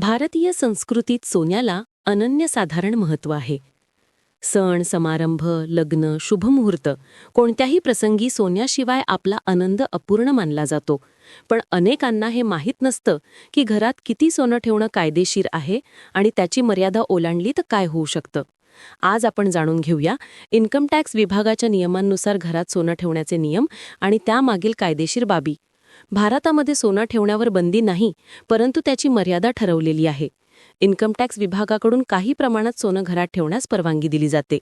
भारतीय संस्कृतीत सोन्याला अनन्यसाधारण महत्त्व आहे. सण समारंभ लग्न शुभमुहूर्त कोणत्याही प्रसंगी सोन्याशिवाय आपला आनंद अपूर्ण मानला जातो. पण अनेकांना हे माहीत नसतं की घरात किती सोनं ठेवणं कायदेशीर आहे आणि त्याची मर्यादा ओलांडली तर काय होऊ शकतं. आज आपण जाणून घेऊया इन्कम टॅक्स विभागाच्या नियमांनुसार घरात सोनं ठेवण्याचे नियम आणि त्यामागील कायदेशीर बाबी. भारतामध्ये सोना ठेवण्यावर बंदी नाही परंतु त्याची मर्यादा ठरवलेली आहे. इन्कम टॅक्स विभागाकडून काही प्रमाणात सोनं घरात ठेवण्यास परवानगी दिली जाते.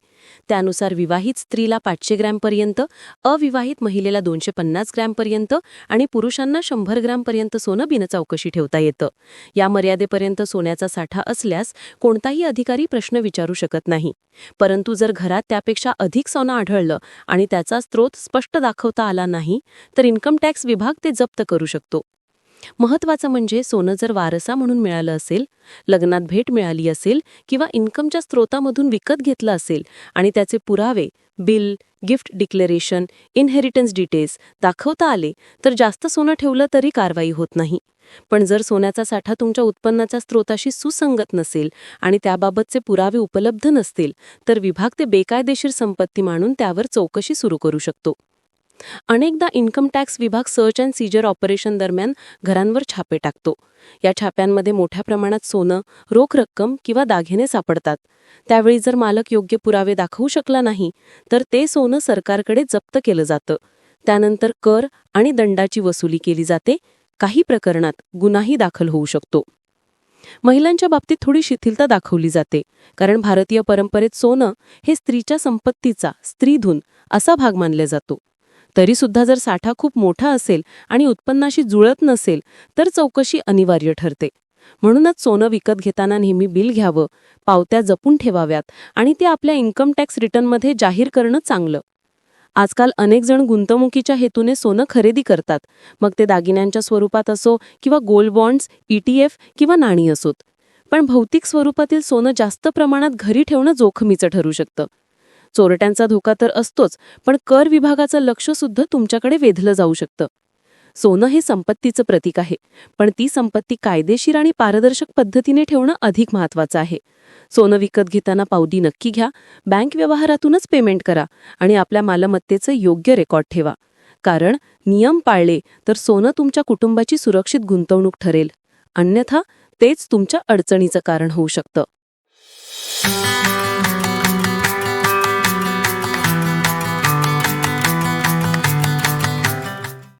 त्यानुसार विवाहित स्त्रीला पाचशे ग्रॅमपर्यंत अविवाहित महिलेला दोनशे पन्नास ग्रॅमपर्यंत आणि पुरुषांना शंभर ग्रॅमपर्यंत सोनं बिनचौकशी ठेवता येतं. या मर्यादेपर्यंत सोन्याचा साठा असल्यास कोणताही अधिकारी प्रश्न विचारू शकत नाही. परंतु जर घरात त्यापेक्षा अधिक सोनं आढळलं आणि त्याचा स्रोत स्पष्ट दाखवता आला नाही तर इन्कम टॅक्स विभाग ते जप्त करू शकतो. महत्वाचं म्हणजे सोनं जर वारसा म्हणून मिळालं असेल लग्नात भेट मिळाली असेल किंवा इन्कमच्या स्रोतामधून विकत घेतलं असेल आणि त्याचे पुरावे bill gift declaration inheritance details दाखवता आले तर जास्त सोनं ठेवलं तरी कारवाई होत नाही. पण जर सोन्याचा साठा तुमच्या उत्पन्नाच्या स्रोताशी सुसंगत नसेल आणि त्याबाबतचे पुरावे उपलब्ध नसतील तर विभाग ते बेकायदेशीर संपत्ती मानून त्यावर चौकशी सुरू करू शकतो. अनेकदा इन्कम टॅक्स विभाग सर्च अँड सीजर ऑपरेशन दरम्यान घरांवर छापे टाकतो. या छाप्यांमध्ये मोठ्या प्रमाणात सोनं रोख रक्कम किंवा दागिने सापडतात. त्यावेळी जर मालक योग्य पुरावे दाखवू शकला नाही तर ते सोनं सरकारकडे जप्त केलं जातं. त्यानंतर कर आणि दंडाची वसुली केली जाते. काही प्रकरणात गुन्हाही दाखल होऊ शकतो. महिलांच्या बाबतीत थोडी शिथिलता दाखवली जाते कारण भारतीय परंपरेत सोनं हे स्त्रीच्या संपत्तीचा स्त्रीधून असा भाग मानला जातो. तरीसुद्धा जर साठा खूप मोठा असेल आणि उत्पन्नाशी जुळत नसेल तर चौकशी अनिवार्य ठरते. म्हणूनच सोनं विकत घेताना नेहमी बिल घ्यावं पावत्या जपून ठेवाव्यात आणि ते आपल्या इन्कम टॅक्स रिटर्नमध्ये जाहीर करणं चांगलं. आजकाल अनेक जण गुंतवणुकीच्या हेतूने सोनं खरेदी करतात. मग ते दागिन्यांच्या स्वरूपात असो किंवा गोल्ड बॉन्ड्स ईटीएफ किंवा नाणी असोत. पण भौतिक स्वरूपातील सोनं जास्त प्रमाणात घरी ठेवणं जोखमीचं ठरू शकतं. चोरट्यांचा धोका तर असतोच पण कर विभागाचं लक्ष सुद्धा तुमच्याकडे वेधलं जाऊ शकतं. सोनं हे संपत्तीचं प्रतीक आहे पण ती संपत्ती कायदेशीर आणि पारदर्शक पद्धतीने ठेवणं अधिक महत्वाचं आहे. सोनं विकत घेताना पावती नक्की घ्या बँक व्यवहारातूनच पेमेंट करा आणि आपल्या मालमत्तेचं योग्य रेकॉर्ड ठेवा. कारण नियम पाळले तर सोनं तुमच्या कुटुंबाची सुरक्षित गुंतवणूक ठरेल. अन्यथा तेच तुमच्या अडचणीचं कारण होऊ शकतं.